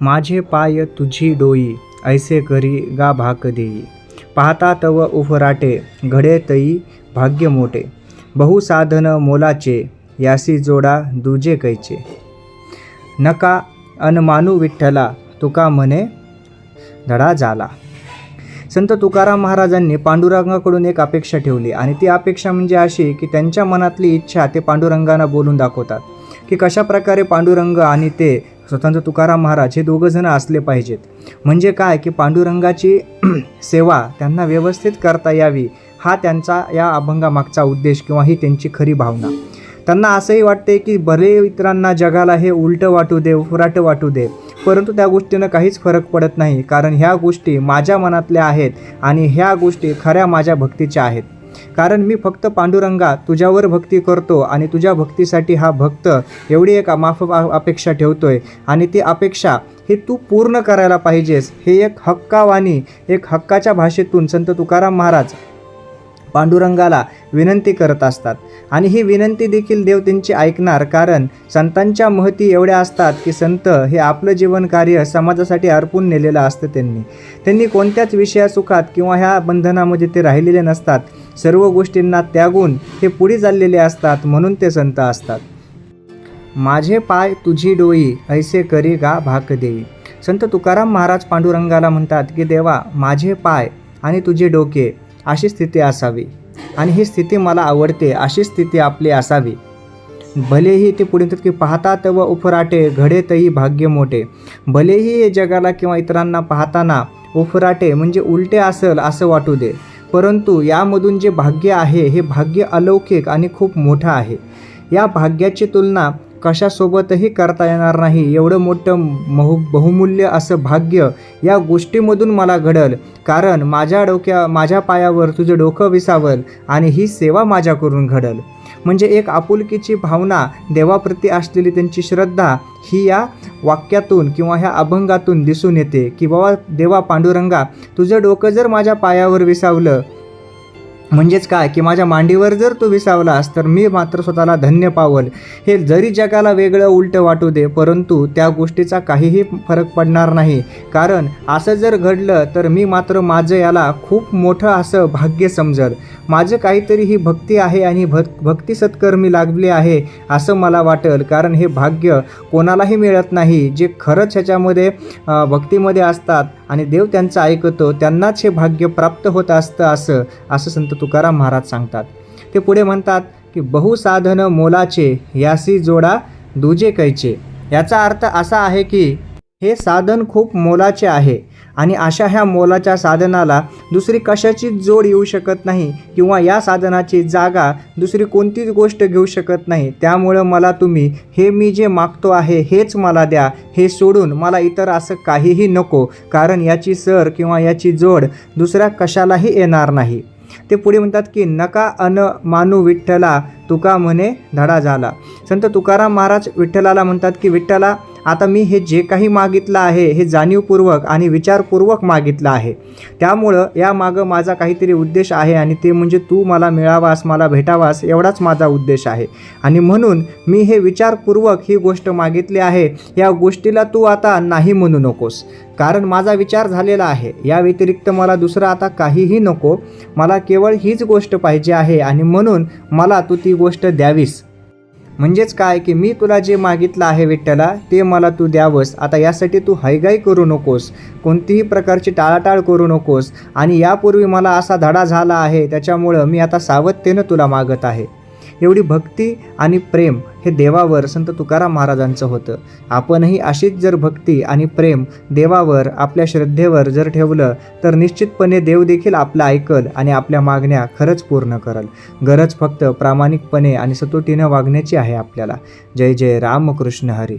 माझे पाय तुझी डोई ऐसे करी गा भाक देई. पाहता तव उफराटे घडे तई भाग्य मोठे बहुसाधन मोलाचे यासी जोडा दुजे कैचे. नका अनमानू विठ्ठला तुका म्हणे धडा झाला संत तुकाराम महाराजांनी पांडुरंगाकडून एक अपेक्षा ठेवली आणि ती अपेक्षा म्हणजे अशी की त्यांच्या मनातली इच्छा ते पांडुरंगांना बोलून दाखवतात. की कशा प्रकारे पांडुरंग आणि ते स्वतंत्र तुकाराम महाराज हे दोघं जण असले पाहिजेत. म्हणजे काय की पांडुरंगाची सेवा त्यांना व्यवस्थित करता यावी हा त्यांचा या अभंगामागचा उद्देश किंवा ही त्यांची खरी भावना. त्यांना असंही वाटते की भले इतरांना जगाला हे उलटं वाटू दे उफराटं वाटू दे परंतु त्या गोष्टीनं काहीच फरक पडत नाही. कारण ह्या गोष्टी माझ्या मनातल्या आहेत आणि ह्या गोष्टी खऱ्या माझ्या भक्तीच्या आहेत. कारण मी फक्त पांडुरंगा तुझ्यावर भक्ती करतो आणि तुझ्या भक्तीसाठी हा भक्त एवढी एक माफ अपेक्षा ठेवतोय. आणि ती अपेक्षा ही तू पूर्ण करायला पाहिजेस. हे एक हक्कावाणी एक हक्काच्या भाषेतून संत तुकाराम महाराज पांडुरंगाला विनंती करत असतात. आणि ही विनंती देखील देव त्यांची ऐकणार कारण संतांच्या महती एवढ्या असतात की संत हे आपलं जीवन कार्य समाजासाठी अर्पून नेलेलं असतं त्यांनी. त्यांनी कोणत्याच विषया सुखात किंवा ह्या बंधनामध्ये ते राहिलेले नसतात. सर्व गोष्टींना त्यागून हे पुढे चाललेले असतात म्हणून ते संत असतात. माझे पाय तुझी डोई ऐसे करी गा भाक देई. संत तुकाराम महाराज पांडुरंगाला म्हणतात की देवा माझे पाय आणि तुझे डोके अशी स्थिती असावी आणि ही स्थिती मला आवडते अशी स्थिती आपली असावी. भलेही ते पुढे की पाहतात व उफराटे घडे तही भाग्य मोठे. भलेही हे जगाला किंवा इतरांना पाहताना उफराटे म्हणजे उलटे असेल असं वाटू दे. परंतु यामधून जे भाग्य आहे हे भाग्य अलौकिक आणि खूप मोठं आहे. या भाग्याची तुलना कशासोबतही करता येणार नाही एवढं मोठं महु बहुमूल्य असं भाग्य या गोष्टीमधून मला घडल. कारण माझ्या डोक्या माझ्या पायावर तुझं डोकं विसावल आणि ही सेवा माझ्याकडून घडल. म्हणजे एक आपुलकीची भावना देवाप्रती असलेली त्यांची श्रद्धा ही या वाक्यातून किंवा ह्या अभंगातून दिसून येते की बाबा देवा पांडुरंगा तुझं डोकं जर माझ्या पायावर विसावलं म्हणजेच काय की माझ्या मांडीवर जर तू विसावलास तर मी मात्र स्वतःला धन्य पावल. हे जरी जगाला वेगळं उलटं वाटू दे परंतु त्या गोष्टीचा काहीही फरक पडणार नाही. कारण असं जर घडलं तर मी मात्र माझं याला खूप मोठं असं भाग्य समजल. माझं काहीतरी ही भक्ती आहे आणि भक् भक्ती सत्कर्मी लागली आहे असं मला वाटेल. कारण हे भाग्य कोणालाही मिळत नाही जे खरंच ह्याच्यामध्ये भक्तीमध्ये असतात आणि देव त्यांचं ऐकतो त्यांनाच हे भाग्य प्राप्त होत असतं असं असं संत तुकाराम महाराज सांगतात. ते पुढे म्हणतात की बहुसाधन मोलाचे यासी जोडा दुजे कैचे. याचा अर्थ असा आहे की हे साधन खूप मोलाचे आहे आणि अशा ह्या मोलाच्या साधनाला दुसरी कशाची जोड येऊ शकत नाही किंवा या साधनाची जागा दुसरी कोणतीच गोष्ट घेऊ शकत नाही. त्यामुळं मला तुम्ही हे मी जे मागतो आहे हेच मला द्या हे सोडून मला इतर असं काहीही नको कारण याची सर किंवा याची जोड दुसऱ्या कशालाही येणार नाही. ते पुढे म्हणतात की नका अन मानू विठ्ठला. तुका म्हणे धडा झाला. संत तुकाराम महाराज विठ्ठलाला म्हणतात की विठ्ठला आता मी हे जे काही मागितलं आहे हे जाणीवपूर्वक आणि विचारपूर्वक मागितलं आहे. त्यामुळं यामागं माझा काहीतरी उद्देश आहे आणि ते म्हणजे तू मला मिळावास मला भेटावास एवढाच माझा उद्देश आहे. आणि म्हणून मी हे विचारपूर्वक ही गोष्ट मागितली आहे या गोष्टीला तू आता नाही म्हणू नकोस. कारण माझा विचार झालेला आहे. या व्यतिरिक्त मला दुसरं आता काहीही नको. मला केवळ हीच गोष्ट पाहिजे आहे आणि म्हणून मला तू ती गोष्ट द्यावीस. म्हणजेच काय की मी तुला जे मागितलं आहे विठ्ठला ते मला तू द्यावंस. आता यासाठी तू हैगाई करू नकोस. कोणतीही प्रकारची टाळाटाळ करू नकोस. आणि यापूर्वी मला असा धडा झाला आहे त्याच्यामुळं मी आता सावधतेनं तुला मागत आहे. एवढी भक्ती आणि प्रेम हे देवावर संत तुकाराम महाराजांचं होतं. आपणही अशीच जर भक्ती आणि प्रेम देवावर आपल्या श्रद्धेवर जर ठेवलं तर निश्चितपणे देव देखील आपलं ऐकल आणि आपल्या मागण्या खरंच पूर्ण करल. गरज फक्त प्रामाणिकपणे आणि सतोटीनं वागण्याची आहे आपल्याला. जय जय रामकृष्ण हरी.